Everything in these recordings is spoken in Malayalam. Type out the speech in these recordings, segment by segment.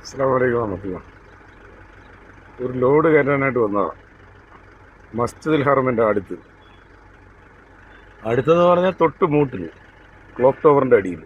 അസ്സാം വലൈക്കും വന്നിട്ടില്ല ഒരു ലോഡ് കയറ്റാനായിട്ട് വന്നതാണ് മസ്ജിദുൽ ഹറമിന്റെ അടുത്ത്. അടുത്തെന്ന് പറഞ്ഞാൽ തൊട്ട് മൂട്ടിൽ ക്ലോക്ക് ടവറിന്റെ അടിയിൽ.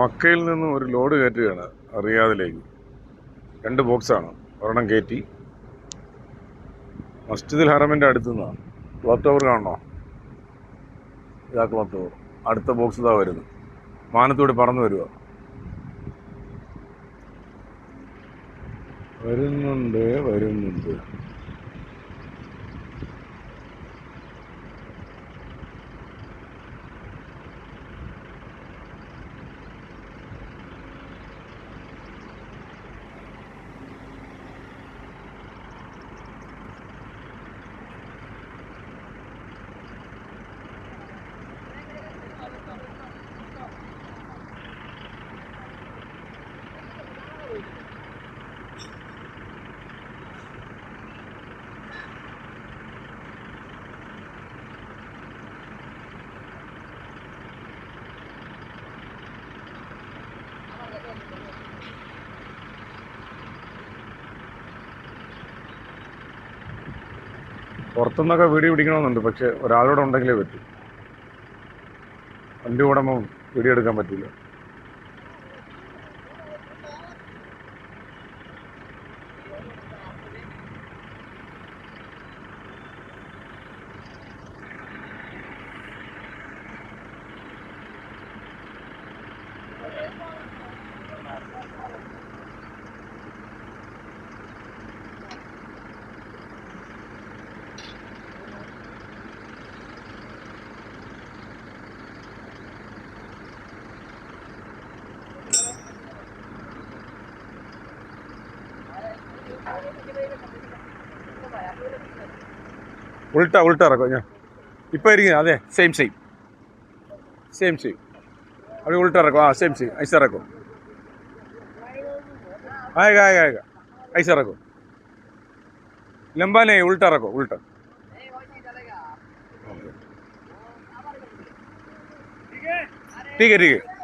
മക്കയിൽ നിന്നും ഒരു ലോഡ് കയറ്റുകയാണ് റിയാദിലേക്ക് രണ്ട് ബോക്സാണ്. ഒരെണ്ണം കയറ്റി. മസ്ജിദുൽ ഹറമിന്റെ അടുത്തു നിന്നാണ് ക്ലോക്ക് ടവർ കാണണോ? ഇതാ ക്ലോക്ക് ടവർ. അടുത്ത ബോക്സ് ഇതാ വരുന്നു. മാനത്തോടെ പറന്നു വരിക വരുന്നുണ്ട് വരുന്നുണ്ട്. പുറത്തുനിന്നൊക്കെ വീഡിയോ പിടിക്കണമെന്നുണ്ട് പക്ഷെ ഒരാളോടെ ഉണ്ടെങ്കിലേ പറ്റൂ. വണ്ടി ഓടുമ്പോൾ വീഡിയോ എടുക്കാൻ പറ്റില്ല. ഉൾട്ട ഉൾട്ട ഇറക്കും ഞാൻ. ഇപ്പോൾ ഇരിക്കുന്നത് അതെ സെയിം സെയിം സെയിം സെയിം അവിടെ ഉൾട്ട ഇറക്കും. ആ സെയിം സെയിം ഐസ് ഇറക്കും. ആയക ആയക ആയക ഐസ് ഇറക്കും. ലംബാനെ ഉൾട്ട ഇറക്കും ഉൾട്ട. ठीक है ठीक है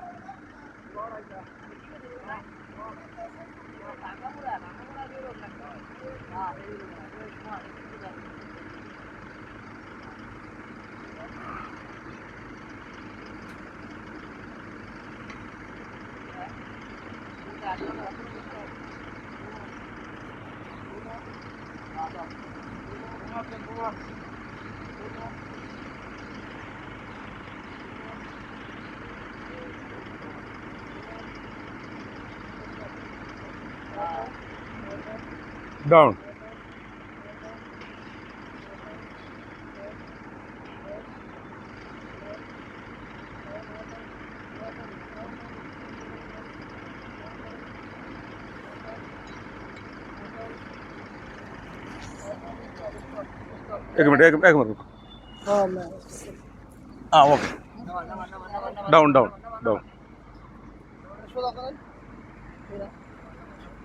Down. एक मिनट एक एक मिनट रुको। हाँ ओके डाउन डाउन डाउन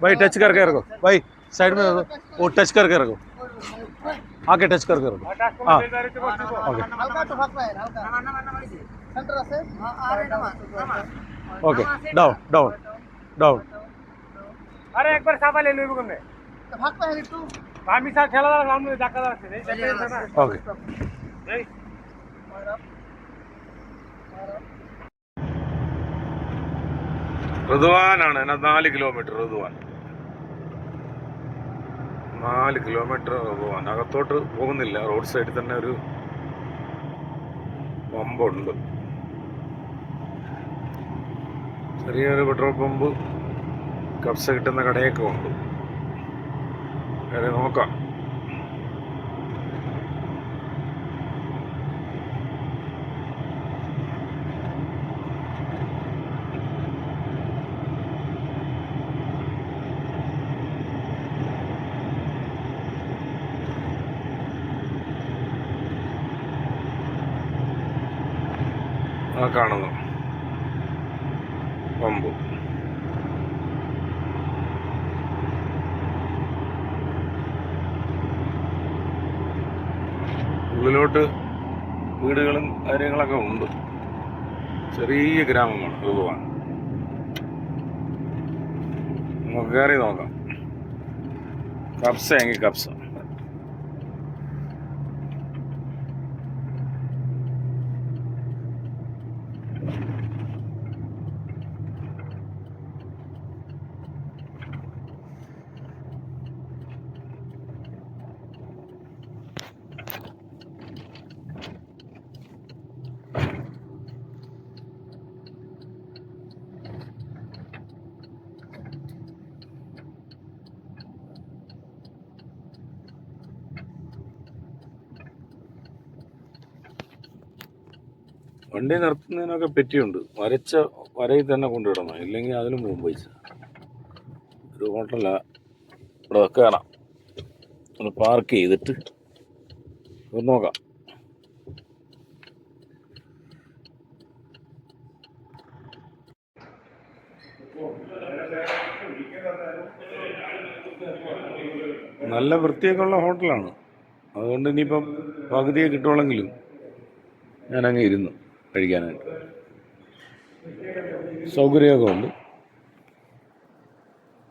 भाई टच करके रखो। भाई साइड में रखो। वो टच करके रखो। आके टच करके रखो। हाँ। Okay okay down down down अरे एक बार साफा ले लू तो भाग लो तू। ఓకే ഋതുവാനാണ് നാല് കിലോമീറ്റർ ഋതുവാൻ. നാല് കിലോമീറ്റർ ഋതുവാൻ. അകത്തോട്ട് പോകുന്നില്ല. റോഡ് സൈഡിൽ തന്നെ ഒരു പമ്പുണ്ട് ചെറിയൊരു പെട്രോൾ പമ്പ് കപ്സ കിട്ടുന്ന കടയൊക്കെ ഉണ്ട്. വേറെ നോക്കാം. കാണുന്നു പമ്പ് ഉള്ളിലോട്ട് വീടുകളും കാര്യങ്ങളൊക്കെ ഉണ്ട്. ചെറിയ ഗ്രാമമാണ് ഋതുവാണ് നമുക്ക് കയറി നോക്കാം. കപ്സ എങ്കിൽ കപ്സ വണ്ടി നിർത്തുന്നതിനൊക്കെ പെറ്റിയുണ്ട്. വരച്ച വരയിൽ തന്നെ കൊണ്ടുവിടണം ഇല്ലെങ്കിൽ അതിലും പോകും പൈസ. ഒരു ഹോട്ടലാണ് ഇവിടെ വെക്കണം ഒന്ന് പാർക്ക് ചെയ്തിട്ട് ഒന്ന് നോക്കാം. നല്ല വൃത്തിയൊക്കെ ഉള്ള ഹോട്ടലാണ്. അതുകൊണ്ട് ഇനിയിപ്പം പകുതിയെ കിട്ടുവാണെങ്കിലും ഞാനങ്ങ് ഇരുന്നു. കഴിക്കാനായിട്ട്. സൗകര്യമൊക്കെ ഉണ്ട്.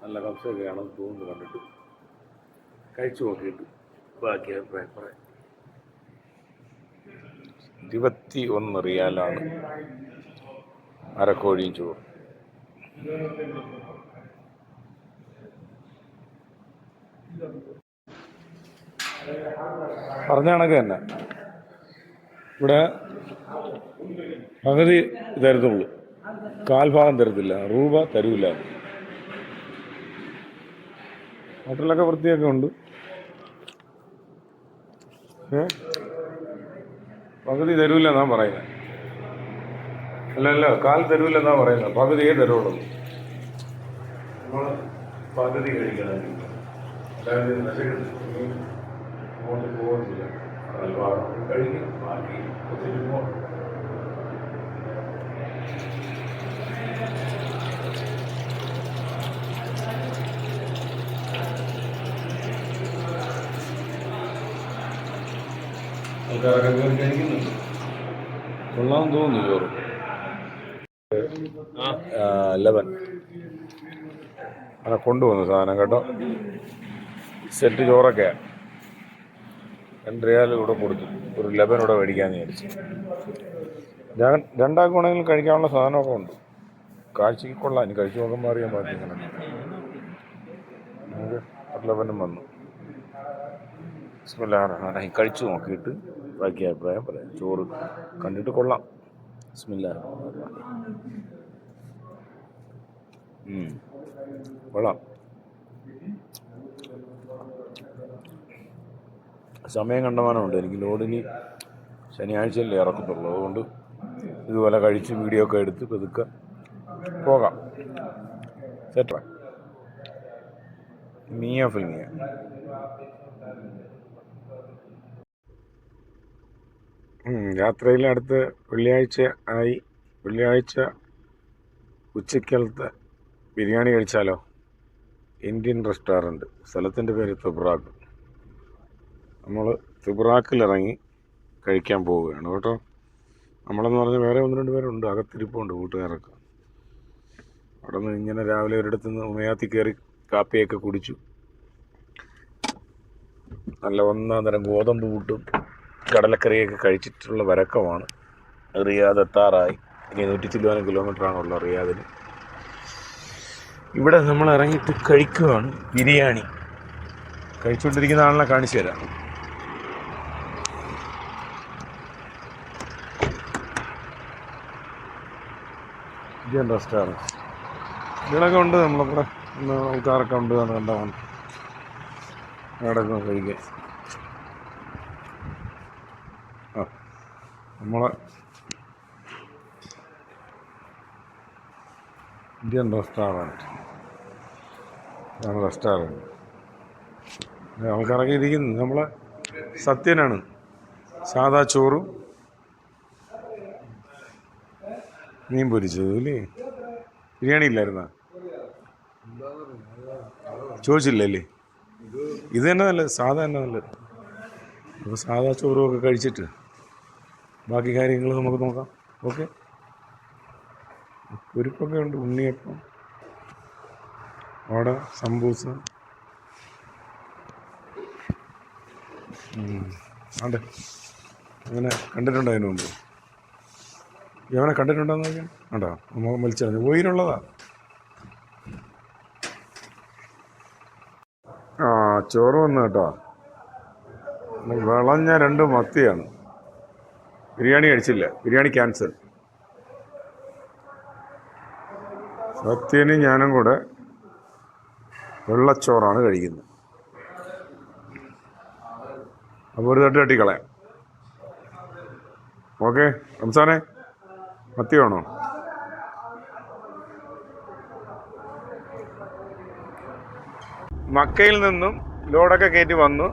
നല്ല കപ്സൊക്കെയാണ് തോന്നുന്നു കണ്ടിട്ട്. കഴിച്ചു നോക്കിയിട്ട് ബാക്കി അഭിപ്രായം പറയാം ഇരുപത്തി ഒന്ന് റിയാലാണ് അരക്കോഴിയും ചോറും. പറഞ്ഞ കണക്ക് തന്നെ. ഇവിടെ പകുതി തരത്തുള്ളൂ. കാൽഭാഗം തരത്തില്ല. രൂപ തരൂല. ഹോട്ടലൊക്കെ വൃത്തിയൊക്കെ ഉണ്ട്. പകുതി തരൂല എന്നാ പറയുന്നത് അല്ല അല്ല കാൽ തരൂല എന്നാ പറയുന്നത് പകുതിയേ തരുള്ളൂ. പകുതി കഴിക്കണം. അല്ലാതെ നശിക്കുന്നു. അങ്ങോട്ട് പോകുന്നില്ല കാൽഭാഗം കഴിഞ്ഞ് ബാക്കി ഒത്തിരി പോകണം ആൾക്കാരൊക്കെ കയറി കഴിക്കുന്നുണ്ട്. കൊള്ളാൻ തോന്നുന്നു ചോറ് ലെവൻ. അങ്ങനെ കൊണ്ടുവന്നു സാധനം കേട്ടോ. സെറ്റ് ചോറൊക്കെ രണ്ട് റിയാൽ കൂടെ കൊടുത്തു. ഒരു ലെബൻ കൂടെ മേടിക്കാമെന്ന് വിചാരിച്ചു. രണ്ടാക്കുവാണെങ്കിലും കഴിക്കാനുള്ള സാധനമൊക്കെ ഉണ്ട്. കാഴ്ചയ്ക്ക് കൊള്ളാം. ഇനി കഴിച്ചു നോക്കുമ്പോൾ അറിയാൻ പാടില്ല ലെബനും വന്നു. ബിസ്മില്ലാഹി കഴിച്ചു നോക്കിയിട്ട് ബാക്കി അഭിപ്രായം പറയാം. ചോറ് കണ്ടിട്ട് കൊള്ളാം. ബിസ്മില്ലാ കൊള്ളാം. സമയം കണ്ടമാനമുണ്ട് എനിക്ക് ലോഡിന് ശനിയാഴ്ചയല്ലേ ഇറക്കത്തുള്ളൂ. അതുകൊണ്ട് ഇതുപോലെ കഴിച്ച് വീഡിയോ ഒക്കെ എടുത്ത് പെതുക്കെ പോകാം. സെറ്റ മിയ ഫിൽമിയ യാത്രയിൽ അടുത്ത് വെള്ളിയാഴ്ച ആയി. വെള്ളിയാഴ്ച ഉച്ചക്കലത്തെ ബിരിയാണി കഴിച്ചാലോ? Indian restaurant. സ്ഥലത്തിന്റെ പേര് തുബ്രാക്ക് നമ്മൾ തുബ്രാക്കിലിറങ്ങി കഴിക്കാൻ പോവുകയാണ് കേട്ടോ? നമ്മളെന്ന് പറഞ്ഞാൽ വേറെ ഒന്ന് രണ്ട് പേരുണ്ട് അകത്തിരിപ്പുണ്ട് കൂട്ടുകാരൊക്കെ അവിടെ നിന്ന് ഇങ്ങനെ രാവിലെ ഒരിടത്ത് നിന്ന് ഉമയാത്തി കയറി കാപ്പിയൊക്കെ കുടിച്ചു. നല്ല ഒന്നാം തരം ഗോതമ്പ് കൂട്ടും കടലക്കറിയൊക്കെ കഴിച്ചിട്ടുള്ള വരക്കമാണ്. റിയാദ് എത്താറായി. ഇനി നൂറ്റി ചില്ലുവാനും കിലോമീറ്ററാണുള്ള റിയാദിന്. ഇവിടെ നമ്മൾ ഇറങ്ങിയിട്ട് കഴിക്കുകയാണ് ബിരിയാണി. കഴിച്ചുകൊണ്ടിരിക്കുന്ന ആളിനെ കാണിച്ചു തരാം. ഇന്ത്യൻ റെസ്റ്റോറന്റ് ഇതിലൊക്കെ ഉണ്ട് നമ്മളിവിടെ ഇന്ന് ആൾക്കാരൊക്കെ ഉണ്ട് എന്ന് കണ്ടാണ്. അവിടെ കഴിക്കാൻ. ആ നമ്മളെ ഇന്ത്യൻ റെസ്റ്റോറന്റ് റെസ്റ്റോറന്റ് ആൾക്കാരൊക്കെ ഇരിക്കുന്നു. നമ്മളെ സത്യനാണ്. സാധാ ചോറും മീൻ പൊരിച്ചത് അല്ലേ? ബിരിയാണി ഇല്ലായിരുന്ന? ചോദിച്ചില്ലല്ലേ? ഇത് തന്നെ നല്ലത് സാധാ തന്നെ നല്ലത്. അപ്പോൾ സാധാ ചോറുമൊക്കെ കഴിച്ചിട്ട് ബാക്കി കാര്യങ്ങൾ നമുക്ക് നോക്കാം. ഓക്കെ? പൊരിപ്പൊക്കെ ഉണ്ട് ഉണ്ണിയപ്പം വട സംബൂസ അതെ. അങ്ങനെ കണ്ടിട്ടുണ്ടോ അതിന് ഇവനെ കണ്ടിട്ടുണ്ടോന്ന് നോക്കിയാൽ കണ്ടോ? മുഖം വലിച്ചറിഞ്ഞു ഉയരുള്ളതാ. ആ ചോറ് വന്നു കേട്ടോ. വിളഞ്ഞ രണ്ട് മത്തിയാണ്. ബിരിയാണി കഴിച്ചില്ല. ബിരിയാണി ക്യാൻസൽ. സത്യനും ഞാനും കൂടെ വെള്ളച്ചോറാണ് കഴിക്കുന്നത്. അപ്പോൾ ഒരു തട്ട് തട്ടിക്കളയാം. ഓക്കെ റംസാനെ. മത്തി വേണോ മക്കയിൽ നിന്നും ലോഡൊക്കെ കയറ്റി വന്നു.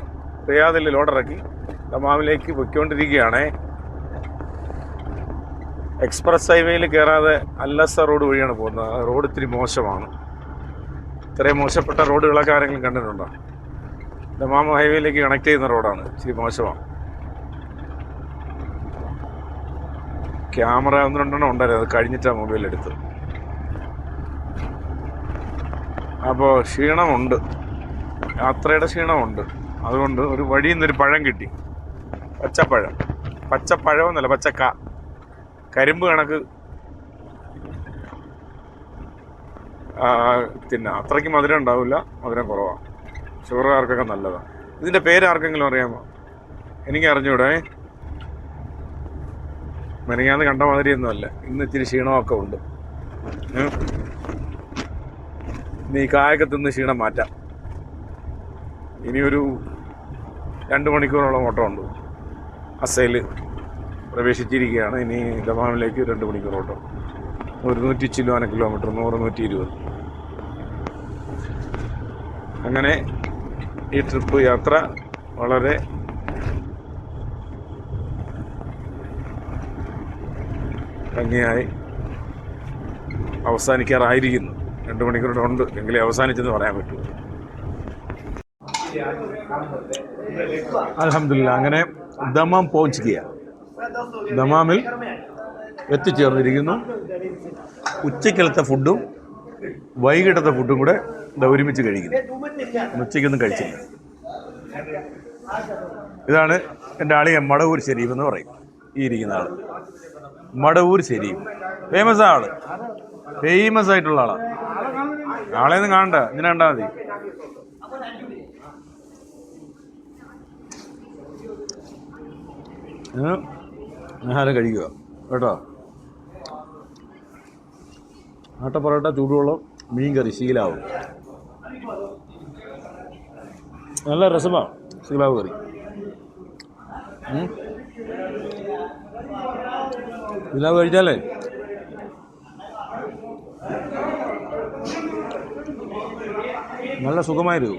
റിയാദിൽ ലോഡിറക്കി. തമാമിലേക്ക് പൊയ്ക്കൊണ്ടിരിക്കുകയാണേ. എക്സ്പ്രസ് ഹൈവേയിൽ കയറാതെ അല്ലസ റോഡ് വഴിയാണ് പോകുന്നത്. റോഡ് ഇത്തിരി മോശമാണ്. ഇത്രയും മോശപ്പെട്ട റോഡുകളൊക്കെ ആരെങ്കിലും കണ്ടിട്ടുണ്ടോ? ദമാമ ഹൈവേയിലേക്ക് കണക്ട് ചെയ്യുന്ന റോഡാണ്. ഇച്ചിരി മോശമാണ്. ക്യാമറ ഒന്ന് രണ്ടെണ്ണം ഉണ്ടായിരുന്നു. അത് കഴിഞ്ഞിട്ടാ മൊബൈൽ എടുത്തു അപ്പോൾ ക്ഷീണമുണ്ട്. യാത്രയുടെ ക്ഷീണമുണ്ട്. അതുകൊണ്ട് ഒരു വഴിയിൽ നിന്നൊരു പഴം കിട്ടി. പച്ചപ്പഴം. പച്ചപ്പഴം പച്ചക്ക. കരിമ്പ് കണക്ക്. തിന്നാം അത്രയ്ക്ക് മധുരം ഉണ്ടാവില്ല. മധുരം കുറവാണ് ഷുഗറുകാർക്കൊക്കെ നല്ലതാണ് ഇതിന്റെ പേര് ആർക്കെങ്കിലും അറിയാമോ? എനിക്ക് അറിഞ്ഞൂടെ മെനങ്ങാന്ന് കണ്ട മാതിരിയൊന്നുമല്ല. ഇന്ന് ഇച്ചിരി ക്ഷീണമൊക്കെ ഉണ്ട്. ഇനി കായൊക്കെ തിന്ന് ക്ഷീണം മാറ്റാം. ഇനിയൊരു രണ്ട് മണിക്കൂറോളം ഓട്ടമുണ്ട്. അസയിൽ പ്രവേശിച്ചിരിക്കുകയാണ്. ഇനി ദമാമിലേക്ക് രണ്ട് മണിക്കൂർ ഓട്ടം. ഒരു നൂറ്റി ചില്ലുവാന കിലോമീറ്റർ നൂറ് നൂറ്റി ഇരുപത് അങ്ങനെ ഈ ട്രിപ്പ് യാത്ര വളരെ ഭംഗിയായി അവസാനിക്കാറായിരിക്കുന്നു. രണ്ട് ഉണ്ട് എങ്കിലേ അവസാനിച്ചെന്ന് പറയാൻ പറ്റൂ. അലഹമില്ല അങ്ങനെ ദമാം പോഞ്ചിക്കുക. ദമാമിൽ എത്തിച്ചേർന്നിരിക്കുന്നു. ഉച്ചക്കലത്തെ ഫുഡും വൈകിട്ടത്തെ ഫുഡും കൂടെ ഒരുമിച്ച് കഴിക്കുന്നു. ഉച്ചയ്ക്കൊന്നും കഴിച്ചില്ല. ഇതാണ് എന്റെ ആളിയ മടവൂർ ശരീഫ് എന്ന് പറയും. ഈ ഇരിക്കുന്ന ആൾ. മടവൂർ ശരി ഫേമസ് ആൾ. ഫേമസ് ആയിട്ടുള്ള ആളാണ് ആളെ ഒന്നും കാണണ്ട. ഇങ്ങനെ കണ്ടാൽ മതി? ആഹാരം കഴിക്കുക. കേട്ടോ? ആട്ട പൊറോട്ട ചൂടുവെള്ളം മീൻ കറി ശീലാവും. നല്ല രസമാണ് ശീലാവ് കറി. ഉം. ശീലാവ് കഴിച്ചാലേ നല്ല സുഖമായിരുന്നു